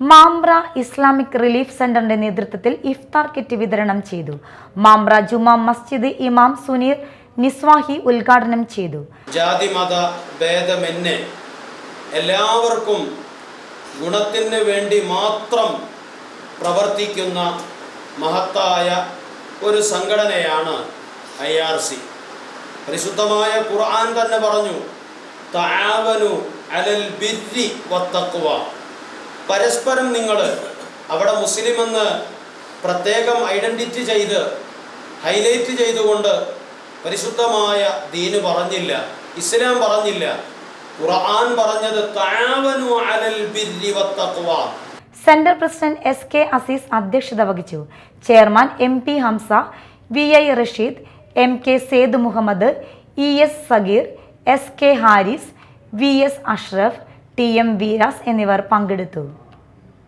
Mambra Islamic relief സെന്ററിന്റെ നേതൃത്വത്തിൽ ഇഫ്താർ kit വിതരണം ചെയ്തു. മാമ്പ്ര ജുമാ മസ്ജിദ് ഇമാം സുനീർ നിസ്വാഹി ഉദ്ഘാടനം ചെയ്തു. ജാതി മത ഭേദമെന്നെ എല്ലാവർക്കും ഗുണത്തിന് വേണ്ടി മാത്രം പ്രവർത്തിക്കുന്ന മഹത്തായ ഒരു സംഘടനയാണ് ഐ ആർ സി. പരിശുദ്ധമായ ഖുർആൻ തന്നെ പറഞ്ഞു താവനു അലൽ ബിരി വത്തഖ്വ പരസ്പരം നിങ്ങൾ അവിടെ മുസ്ലിം എന്ന് പ്രത്യേകം ഐഡന്റിറ്റി ചെയ്ത് ഹൈലൈറ്റ് ചെയ്തുകൊണ്ട് പരിശുദ്ധമായ ദീന് പറഞ്ഞില്ല ഇസ്ലാം പറഞ്ഞില്ല. ഖുർആൻ പറഞ്ഞത് തആവനു അലൽ ബിരി വത്തഖ്വ central president S K Aziz അധ്യക്ഷത വഹിച്ചു. Chairman M P Hamza V I Rasheed M K Saeed Muhammad E S Sageer S K Haris V S Ashraf T M Veeras എന്നിവർ പങ്കെടുത്തു